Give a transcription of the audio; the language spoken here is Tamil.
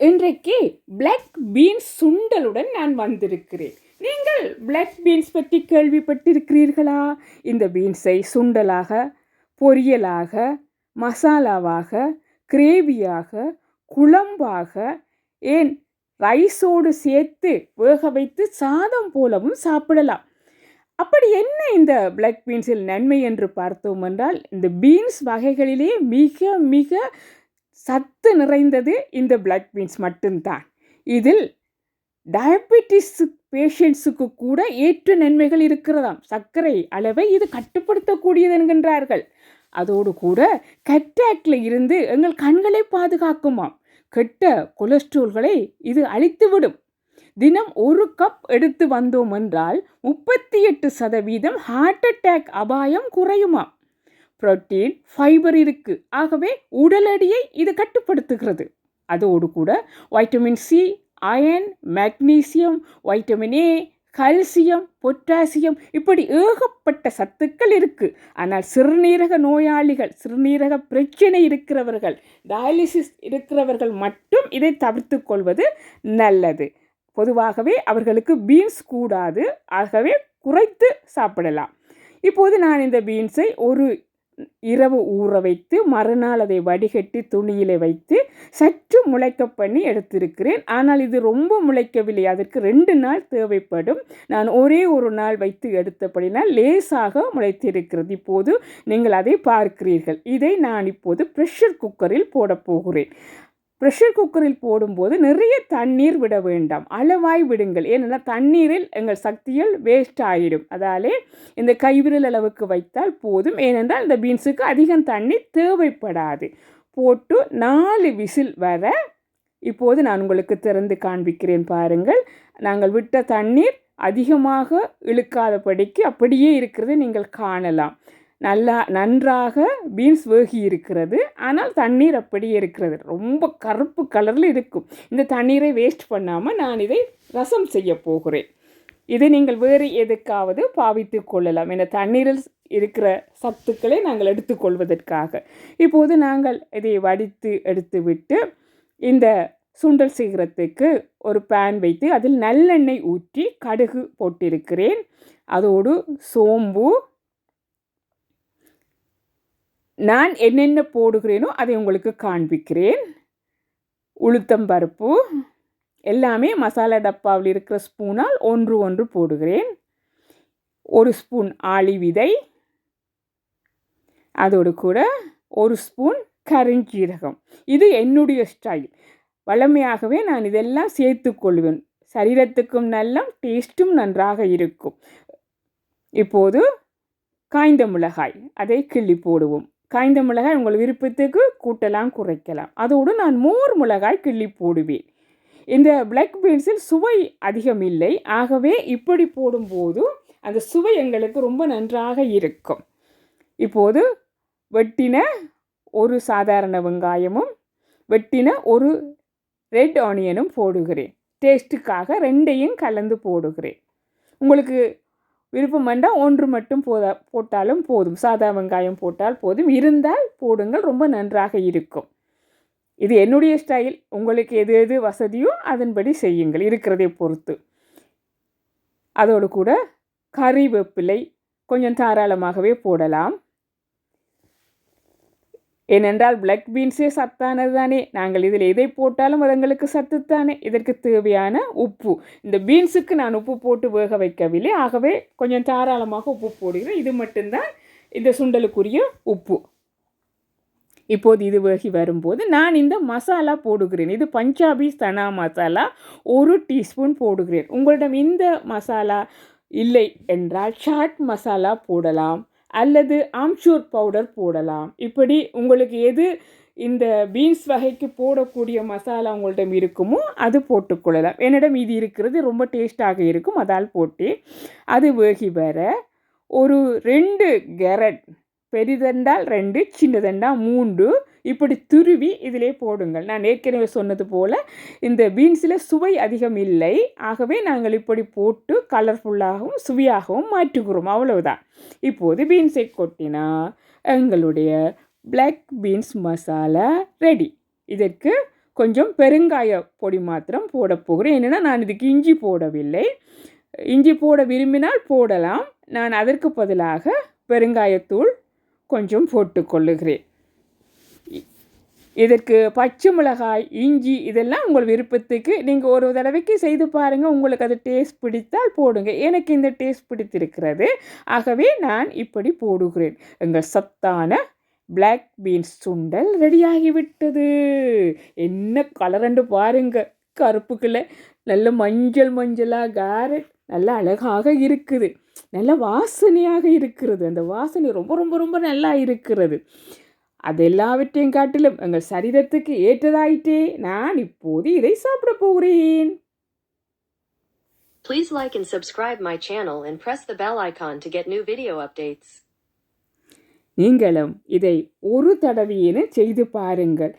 இன்றைக்கு பிளாக் பீன்ஸ் சுண்டலுடன் நான் வந்திருக்கிறேன். நீங்கள் பிளாக் பீன்ஸ் பற்றி கேள்விப்பட்டிருக்கிறீர்களா? இந்த பீன்ஸை சுண்டலாக பொரியலாக மசாலாவாக கிரேவியாக குழம்பாக ஏன் ரைஸோடு சேர்த்து வேக வைத்து சாதம் போலவும் சாப்பிடலாம். அப்படி என்ன இந்த பிளாக் பீன்ஸில் நன்மை என்று பார்த்தோம் என்றால் இந்த பீன்ஸ் வகைகளிலே மிக மிக சத்து நிறைந்தது இந்த பிளாக் பீன்ஸ் மட்டும்தான். இதில் டயபெட்டிஸ் பேஷண்ட்ஸுக்கு கூட ஏற்ற நன்மைகள் இருக்கிறதாம். சர்க்கரை அளவை இது கட்டுப்படுத்தக்கூடியது என்கின்றார்கள். அதோடு கூட கட்டாக்ல இருந்து எங்கள் கண்களை பாதுகாக்குமாம். கெட்ட கொலஸ்ட்ரோல்களை இது அழித்துவிடும். தினம் ஒரு கப் எடுத்து வந்தோம் என்றால் முப்பத்தி எட்டு சதவீதம் ஹார்ட் அட்டாக் அபாயம் குறையுமாம். புரோட்டீன் ஃபைபர் இருக்குது ஆகவே உடல் எடையை இது கட்டுப்படுத்துகிறது. அதோடு கூட vitamin C iron magnesium vitamin A calcium potassium இப்படி ஏகப்பட்ட சத்துக்கள் இருக்குது ஆனால் சிறுநீரக நோயாளிகள் சிறுநீரக பிரச்சனை இருக்கிறவர்கள் டயாலிசிஸ் இருக்கிறவர்கள் மட்டும் இதை தவிர்த்து கொள்வது நல்லது. பொதுவாகவே அவர்களுக்கு பீன்ஸ் கூடாது. ஆகவே குறைத்து சாப்பிடலாம். இப்போது நான் இந்த பீன்ஸை ஒரு இரவு ஊற வைத்து மறுநாள் அதை வடிகட்டி துணியில் வைத்து சற்று முளைக்க பண்ணி எடுத்திருக்கிறேன். ஆனால் இது ரொம்ப முளைக்கவில்லை. அதற்கு ரெண்டு நாள் தேவைப்படும். நான் ஒரே ஒரு நாள் வைத்து எடுத்தபடினால் லேசாக முளைத்திருக்கிறது. இப்போது நீங்கள் அதை பார்க்கிறீர்கள். இதை நான் இப்போது ப்ரெஷர் குக்கரில் போடப் போகிறேன். ப்ரெஷர் குக்கரில் போடும்போது நிறைய தண்ணீர் விட வேண்டாம். அளவாய் விடுங்கள். ஏன்னா தண்ணீரில் எங்கள் சக்தியில் வேஸ்ட் ஆகிடும் அதாலே இந்த கைவிரல் அளவுக்கு வைத்தால் போதும். ஏனென்றால் இந்த பீன்ஸுக்கு அதிகம் தண்ணீர் தேவைப்படாது. போட்டு நாலு விசில் வர இப்போது நான் உங்களுக்கு திறந்து காண்பிக்கிறேன் பாருங்கள். நாங்கள் விட்ட தண்ணீர் அதிகமாக இழுக்காதபடிக்கு அப்படியே இருக்கிறது நீங்கள் காணலாம். நல்லா நன்றாக பீன்ஸ் வேகி இருக்கிறது. ஆனால் தண்ணீர் அப்படியே இருக்கிறது. ரொம்ப கருப்பு கலரில் இருக்கும். இந்த தண்ணீரை வேஸ்ட் பண்ணாமல் நான் இதை ரசம் செய்ய போகிறேன். இதை நீங்கள் வேறு எதுக்காவது பாவித்து கொள்ளலாம். என தண்ணீரில் இருக்கிற சத்துக்களை நாங்கள் எடுத்துக்கொள்வதற்காக. இப்போது நாங்கள் இதை வடித்து எடுத்துவிட்டு இந்த சுண்டல் சீக்கிரத்துக்கு ஒரு பேன் வைத்து அதில் நல்லெண்ணெய் ஊற்றி கடுகு போட்டிருக்கிறேன். அதோடு சோம்பு நான் என்னென்ன போடுகிறேனோ அதை உங்களுக்கு காண்பிக்கிறேன். உளுத்தம் பருப்பு எல்லாமே மசாலா டப்பாவில் இருக்கிற ஸ்பூனால் ஒன்று ஒன்று போடுகிறேன். ஒரு ஸ்பூன் ஆளி விதை அதோடு கூட ஒரு ஸ்பூன் கருஞ்சீரகம். இது என்னுடைய ஸ்டைல். வளமையாகவே நான் இதெல்லாம் சேர்த்து கொள்வேன். சரீரத்துக்கும் நல்ல டேஸ்ட்டும் நன்றாக இருக்கும். இப்போது காய்ந்த மிளகாய் அதை கிள்ளி போடுவோம். காய்ந்த மிளகாய் உங்கள் விருப்பத்துக்கு கூட்டலாம் குறைக்கலாம். அதோடு நான் மோர் மிளகாய் கிள்ளி போடுவேன். இந்த பிளாக் பீன்ஸில் சுவை அதிகம் இல்லை. ஆகவே இப்படி போடும்போது அந்த சுவை எங்களுக்கு ரொம்ப நன்றாக இருக்கும். இப்போது வெட்டின ஒரு சாதாரண வெங்காயமும் வெட்டின ஒரு ரெட் ஆனியனும் போடுகிறேன். டேஸ்ட்டுக்காக ரெண்டையும் கலந்து போடுகிறேன். உங்களுக்கு விருப்பம் வேண்டாம் ஒன்று மட்டும் போதா போட்டாலும் போதும். சாதா வெங்காயம் போட்டால் போதும். இருந்தால் போடுங்கள். ரொம்ப நன்றாக இருக்கும். இது என்னுடைய ஸ்டைல் உங்களுக்கு எது எது வசதியோ அதன்படி செய்யுங்கள். இருக்கிறதை பொறுத்து. அதோடு கூட கறிவேப்பிலை கொஞ்சம் தாராளமாகவே போடலாம். ஏனென்றால் பிளக் பீன்ஸே சத்தானது தானே நாங்கள் இதில் எதை போட்டாலும் அது எங்களுக்கு சத்துத்தானே. இதற்கு தேவையான உப்பு. இந்த பீன்ஸுக்கு நான் உப்பு போட்டு வேக வைக்கவில்லை. ஆகவே கொஞ்சம் தாராளமாக உப்பு போடுகிறேன். இது மட்டும்தான் இந்த சுண்டலுக்குரிய உப்பு. இப்போது இது வேகி வரும்போது நான் இந்த மசாலா போடுகிறேன். இது பஞ்சாபி சனா மசாலா ஒரு டீஸ்பூன் போடுகிறேன். உங்களிடம் இந்த மசாலா இல்லை என்றால் சாட் மசாலா போடலாம். அல்லது ஆம்ச்சூர் பவுடர் போடலாம். இப்படி உங்களுக்கு எது இந்த பீன்ஸ் வகைக்கு போடக்கூடிய மசாலா உங்கள்கிட்ட இருக்குமோ அது போட்டுக்கொள்ளலாம் என்னிடம் இது இருக்கிறது ரொம்ப டேஸ்ட்டாக இருக்கும் அதால் போட்டு அது வேகி வர ஒரு ரெண்டு கேரட் பெரிதென்றால் ரெண்டு சின்னதென்றால் மூன்று இப்படி துருவி இதிலே போடுங்கள். நான் ஏற்கனவே சொன்னது போல் இந்த பீன்ஸில் சுவை அதிகம் இல்லை. ஆகவே நாங்கள் இப்படி போட்டு கலர்ஃபுல்லாகவும் சுவையாகவும் மாற்றுகிறோம். அவ்வளவுதான். இப்போது பீன்ஸை கொட்டினா எங்களுடைய பிளாக் பீன்ஸ் மசாலா ரெடி இதற்கு கொஞ்சம் பெருங்காய பொடி மாத்திரம் போட போகிறேன். என்னென்னா நான் இதுக்கு இஞ்சி போடவில்லை. இஞ்சி போட விரும்பினால் போடலாம். நான் அதற்கு பதிலாக பெருங்காயத்தூள் கொஞ்சம் போட்டுக்கொள்ளுகிறேன் இதற்கு பச்சை மிளகாய் இஞ்சி இதெல்லாம் உங்கள் விருப்பத்துக்கு நீங்கள் ஒரு தடவைக்கு செய்து பாருங்கள் உங்களுக்கு அது டேஸ்ட் பிடித்தால் போடுங்க. எனக்கு இந்த டேஸ்ட் பிடித்திருக்கிறது. ஆகவே நான் இப்படி போடுகிறேன். எங்கள் சத்தான பிளாக் பீன்ஸ் சுண்டல் ரெடியாகிவிட்டது. என்ன கலரண்டு பாருங்கள் கருப்புக்குள்ள நல்ல மஞ்சள் மஞ்சளாக கேரட் நல்ல அழகாக இருக்குது. நல்ல வாசனையாக இருக்கிறது. அந்த வாசனை ரொம்ப ரொம்ப ரொம்ப நல்லா இருக்கிறது. அது எல்லாவற்றையும் காட்டிலும் எங்கள் சரீரத்துக்கு ஏற்றதாயிட்டே நான் இப்போது இதை சாப்பிட போகிறேன் Please like and subscribe my channel and press the bell icon to get new video updates. நீங்களும் இதை ஒரு தடவையேனும் செய்து பாருங்கள்